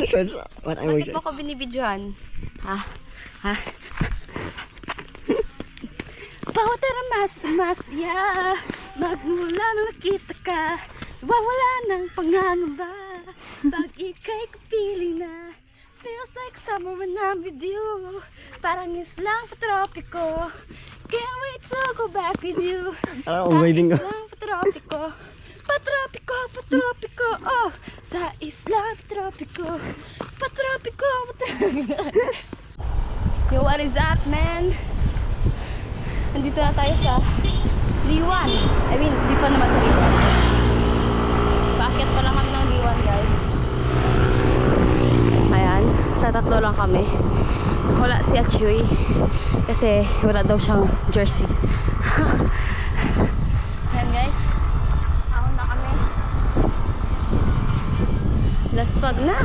Shorts? What I wear Bakit mo shorts? ko binibidyohan? Ha? Ha? Powder mas mas yeah. Magmula nakita ka Wawala ng pangangamba Pag ika'y kapiling na Feels like summer when I'm with you Parang islang patropiko Can't wait to go back with you Ah, Sa ang waiting ko. islang patropiko Patropiko, patropiko Oh, sa patropiko Patropiko, patropiko Yo, what is up, man? Nandito na tayo sa Liwan. I mean, di pa naman sa Liwan. Bakit pa lang kami ng Liwan, guys? Ayan, tatatlo lang kami. Wala si Achuy. Kasi wala daw siyang jersey. Ayan, guys. Ako na kami. Last pag na.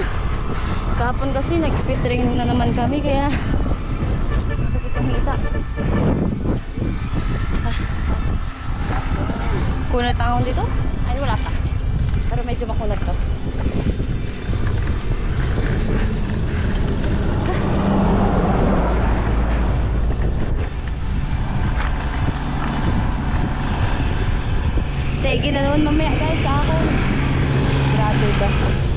Kahapon kasi nag-speed training na naman kami kaya masakit yung hita. Ah. Kunat ang dito? Ay, wala pa. Pero medyo makunat to. Tegi na naman mamaya guys sa akin. Grabe ba?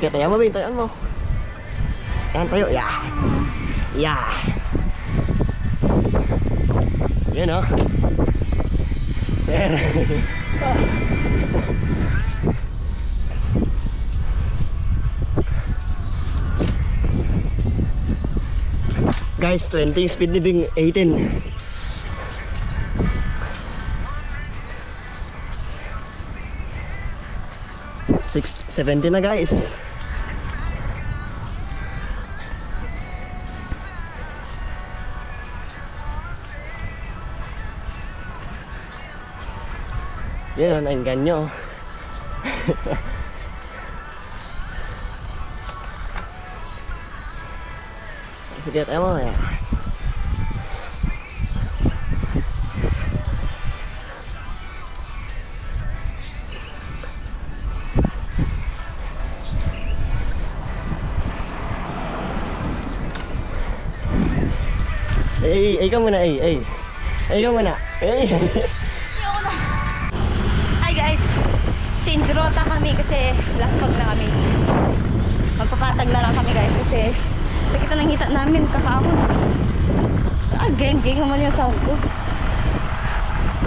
Sige, tayo mo, Bing. Tayo mo. Yan, tayo. Yeah. Yeah. Yan, oh. Sir. Guys, 20 speed ni Bing 18. Six, 70 na guys. Yan ang ganyo. Sige, tayo mo. Yan. Eh, eh, ikaw muna, eh, eh. Eh, ikaw muna. Eh. Hi guys! Change rota kami kasi last pag na kami. Magpapatag na lang kami guys kasi sakit na ng hita namin kakahapon. Ah, geng-geng naman yung sound ko.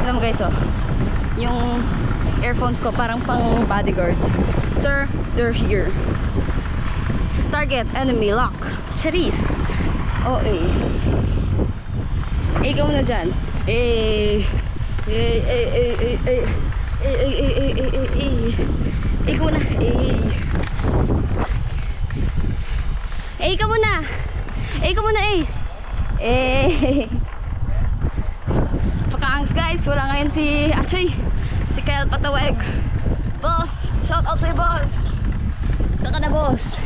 Alam guys oh, yung earphones ko parang pang bodyguard. Sir, they're here. Target, enemy, lock. Charis. Oh, eh. Eh, ikaw na dyan. Eh, eh, eh, eh, eh, eh. Eh, eh, eh, eh, eh, eh, eh. Ikaw na. Eh. Eh, ikaw muna. Eh, ikaw muna, eh. Eh. Pagkaangs guys, wala ngayon si Achoy. Si Kyle Pataweg. Boss, shout out sa'yo, boss. Saan ka na, boss?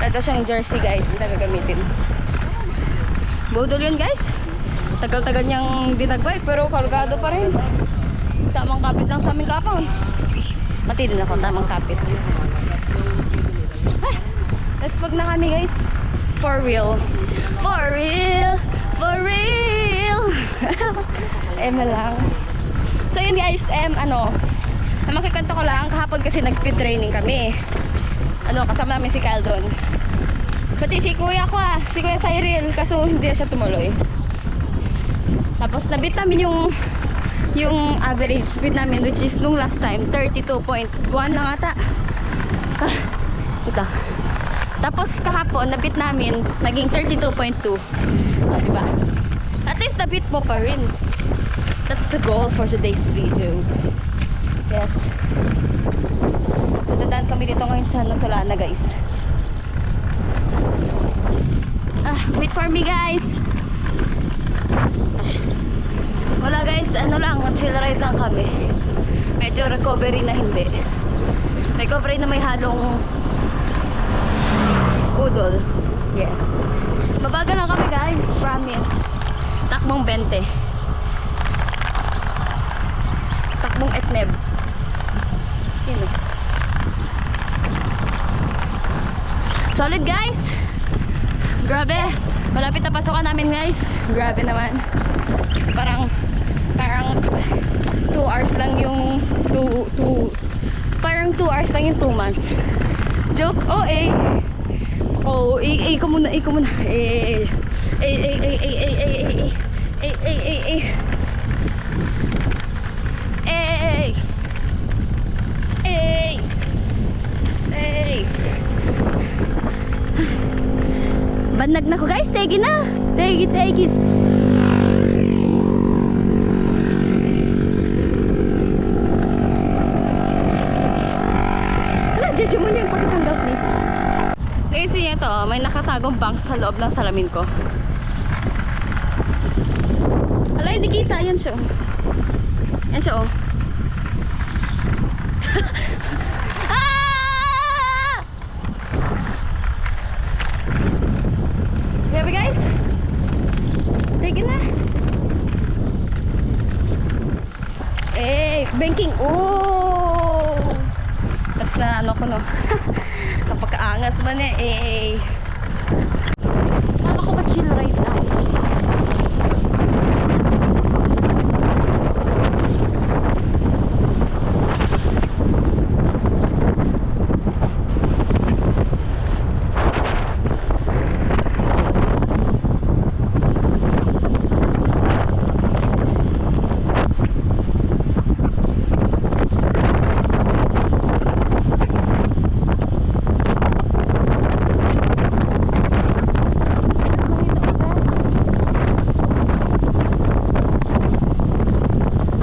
Ito siyang jersey guys na gagamitin. Budol yun guys. Tagal-tagal niyang dinagbike pero kargado pa rin. Tamang kapit lang sa aming kapon. Pati din ako tamang kapit. Let's wag na kami guys. For real. For real. For real. na lang. So yun guys, em ano, na makikwento ko lang kahapon kasi nag-speed training kami. Ano, kasama namin si Kyle doon. Pati si kuya ko ah, si kuya Cyril, kaso hindi siya tumuloy. Tapos nabit namin yung yung average speed namin which is nung last time 32.1 na ata. Ah, ito. Tapos kahapon nabit namin naging 32.2. Oh, di ba? At least nabit mo pa rin. That's the goal for today's video. Yes. So dadaan kami dito ngayon sa Nosolana guys. Ah, wait for me guys. Ah. Wala guys, ano lang, chill ride lang kami. Medyo recovery na hindi. Recovery na may halong udol. Yes. Mabagal lang kami guys, promise. Takbong 20. Takbong etneb. Yun o. Solid guys! Grabe! Malapit na pasokan namin guys. Grabe naman. Parang, parang 2 hours lang yung 2, 2, parang 2 hours lang yung 2 months. Joke? Oh, eh. Oh, eh, eh, ko muna, eh, ko muna. Eh, eh, eh, eh, eh, eh, eh, eh, eh, eh, eh, eh, eh. Eh, eh, eh. Bandag na ko guys, tegi na. Tegi, tegis. Wala, judge mo niya yung pagkatanggal please. Guys, yun ito, oh, may nakatagong bank sa loob ng salamin ko. Ala, hindi kita. Yan siya. oh. Yan siya, oh. ah! Grabe, guys. Sige. Eh, banking. Oh! Tapos na ano ko no. Kaangas man eh. eh. Kala ko ba chill ride lang?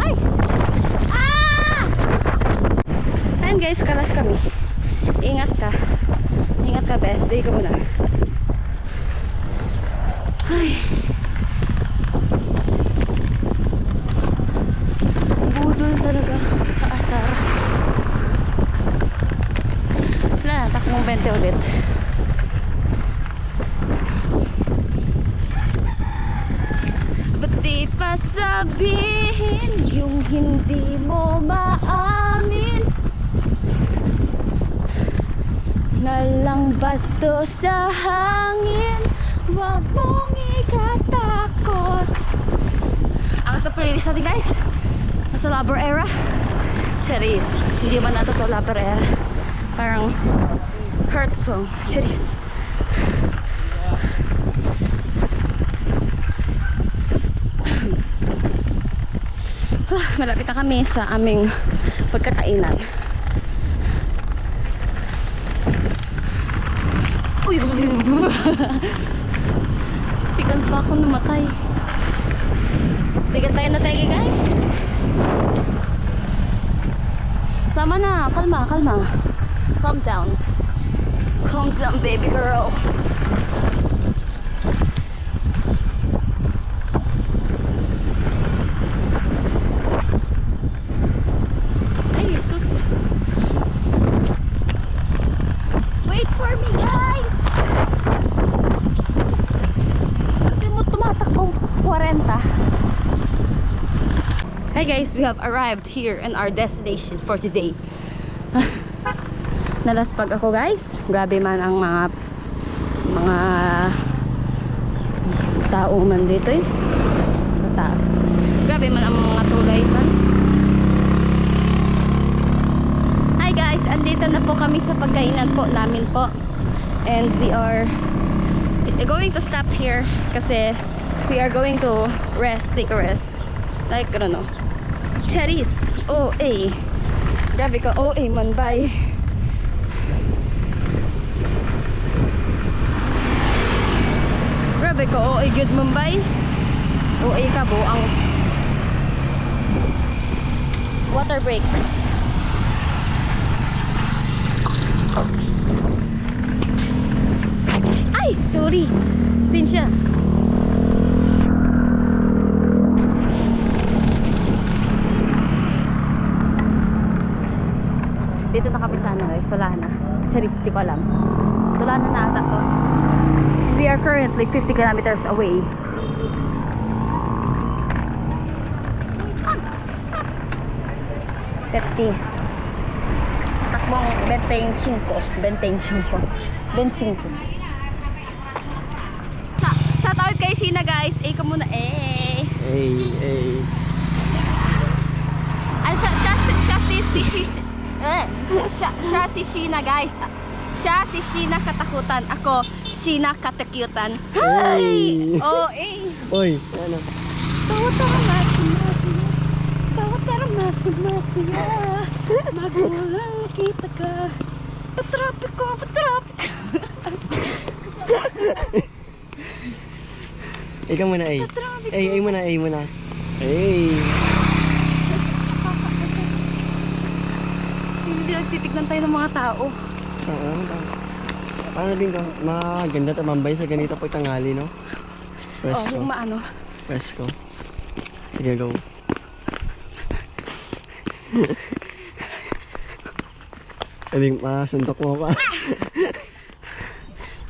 Ay! Ah! Ayan guys, kalas kami. Ingat ka. Ingat ka, best. Sige ka muna. Ay. Budol talaga. Kaasar. Wala 20 ulit. Ba't di pa sabihin yung hindi mo maamin? Na lang bato sa hangin? Huwag mong ikatakot. Ang sa playlist natin guys. Nasa Labor Era. Charis Hindi man nato to Labor Era. Parang Hurt song Charis Ah, malapit na kami sa aming pagkakainan. Uy, uy, uy. Pa ako namatay. Tigal tayo na tayo guys. Tama na, kalma, kalma. Calm down. Calm down, baby girl. Ay, sus. Wait for me, guys! Hindi mo tumatakbong 40. Hi guys, we have arrived here in our destination for today. Nalaspag ako guys. Grabe man ang mga mga tao man dito eh. Mga tao. Grabe man ang mga tulay man. Hi guys, andito na po kami sa pagkainan po namin po. And we are going to stop here kasi we are going to rest, take a rest. Like, don't know. Cherries. Oh, eh. Grabe ka. Oh, eh, man, bye. ko oh, o igyod Mumbai. O ay kabuang water break. Ay sorry. Sinsya. Dito nakapisa na guys wala na seriously ko alam. Wala na ata to. We are currently 50 kilometers away. Fifty. Takbong 25. 25. 25. Shout out kay Sheena guys. Eh ko muna eh. Hey, hey. Ah, siya, siya, siya, si, si, si, si, eh, siya, siya si Sheena guys. Siya si Sheena katakutan. Ako, Sheena katakutan. Hey! Oh, eh. Oy, ano? Bawat tara masi-masi. Bawat tara masi-masi. Magmula kita ka. Patrapiko, patrapiko. Ikaw muna, ay. Patrapiko. Ay, ay muna, ay muna. Hey. Hindi nagtitignan tayo ng mga tao. Saan? Paano din ka? Maganda tumambay sa ganito pag tanghali, no? Oh, Presko. yung maano. Presko. Sige, go. Sabi, masuntok mo pa.